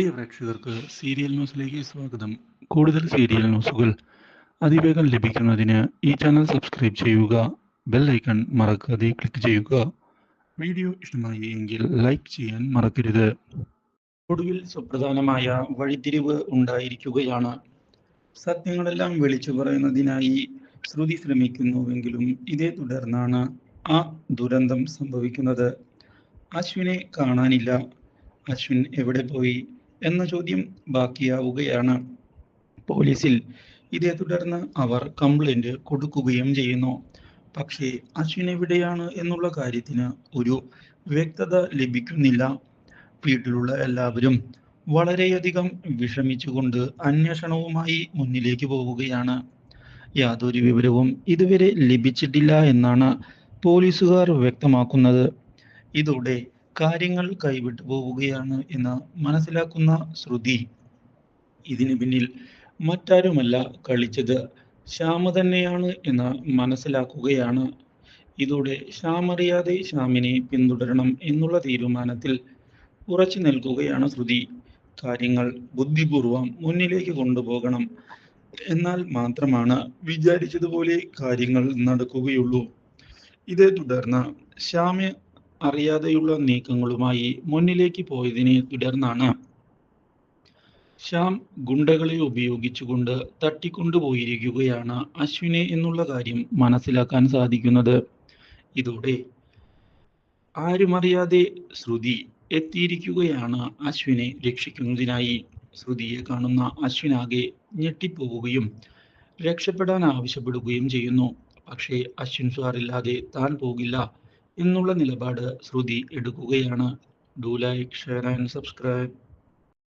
പ്രിയ പ്രേക്ഷകർക്ക് സീരിയൽ ന്യൂസിലേക്ക് സ്വാഗതം. കൂടുതൽ സീരിയൽ ന്യൂസുകൾ അതിവേഗം ലഭിക്കുന്നതിന് ഈ ചാനൽ സബ്സ്ക്രൈബ് ചെയ്യുക ബെൽ ഐക്കൺ മറക്കാതെ ക്ലിക്ക് ചെയ്യുക. വീഡിയോ ഇഷ്ടമായി എങ്കിൽ ലൈക്ക് ചെയ്യാൻ മറക്കരുത്. ഒടുവിൽ സുപ്രധാനമായ വഴിത്തിരിവ് ഉണ്ടായിരിക്കുകയാണ്. സത്യങ്ങളെല്ലാം വിളിച്ചു പറയുന്നതിനായി ശ്രുതി ശ്രമിക്കുന്നുവെങ്കിലും ഇതേ തുടർന്നാണ് ആ ദുരന്തം സംഭവിക്കുന്നത്. അശ്വിനെ കാണാനില്ല. അശ്വിൻ എവിടെ പോയി? എന്ന ചോദ്യം ബാക്കിയാവുകയാണ്. പോലീസിൽ ഇതേ തുടർന്ന് അവർ കംപ്ലൈന്റ് കൊടുക്കുകയും ചെയ്യുന്നു. പക്ഷേ അശ്വിൻ എവിടെയാണ് എന്നുള്ള കാര്യത്തിന് ഒരു വ്യക്തത ലഭിക്കുന്നില്ല. വീട്ടിലുള്ള എല്ലാവരും വളരെയധികം വിഷമിച്ചുകൊണ്ട് അന്വേഷണവുമായി മുന്നിലേക്ക് പോവുകയാണ്. യാതൊരു വിവരവും ഇതുവരെ ലഭിച്ചിട്ടില്ല എന്നാണ് പോലീസുകാർ വ്യക്തമാക്കുന്നത്. ഇതോടെ കാര്യങ്ങൾ കൈവിട്ടു പോവുകയാണ് എന്ന് മനസ്സിലാക്കുന്ന ശ്രുതി ഇതിനു പിന്നിൽ മറ്റാരുമല്ല കളിച്ചത്. ശ്യാമ തന്നെയാണ് എന്ന് മനസ്സിലാക്കുകയാണ്. ഇതോടെ ശ്യാമറിയാതെ ശ്യാമിനെ പിന്തുടരണം എന്നുള്ള തീരുമാനത്തിൽ ഉറച്ചു നിൽക്കുകയാണ് ശ്രുതി. കാര്യങ്ങൾ ബുദ്ധിപൂർവം മുന്നിലേക്ക് കൊണ്ടുപോകണം എന്നാൽ മാത്രമാണ് വിചാരിച്ചതുപോലെ കാര്യങ്ങൾ നടക്കുകയുള്ളൂ. ഇതേ തുടർന്ന് ശ്യാമ് അറിയാതെയുള്ള നീക്കങ്ങളുമായി മുന്നിലേക്ക് പോയതിനെ തുടർന്നാണ് ശ്യാം ഗുണ്ടകളെ ഉപയോഗിച്ചുകൊണ്ട് തട്ടിക്കൊണ്ടുപോയിരിക്കുകയാണ് അശ്വിനെ എന്നുള്ള കാര്യം മനസ്സിലാക്കാൻ സാധിക്കുന്നത്. ഇതോടെ ആരുമറിയാതെ ശ്രുതി എത്തിയിരിക്കുകയാണ് അശ്വിനെ രക്ഷിക്കുന്നതിനായി. ശ്രുതിയെ കാണുന്ന അശ്വിനാകെ ഞെട്ടിപ്പോവുകയും രക്ഷപ്പെടാൻ ആവശ്യപ്പെടുകയും ചെയ്യുന്നു. പക്ഷേ അശ്വിൻ സാറില്ലാതെ താൻ പോകില്ല. എന്നുള്ള നിലപാട് ശ്രുതി എടുക്കുകയാണ്. Do like share and subscribe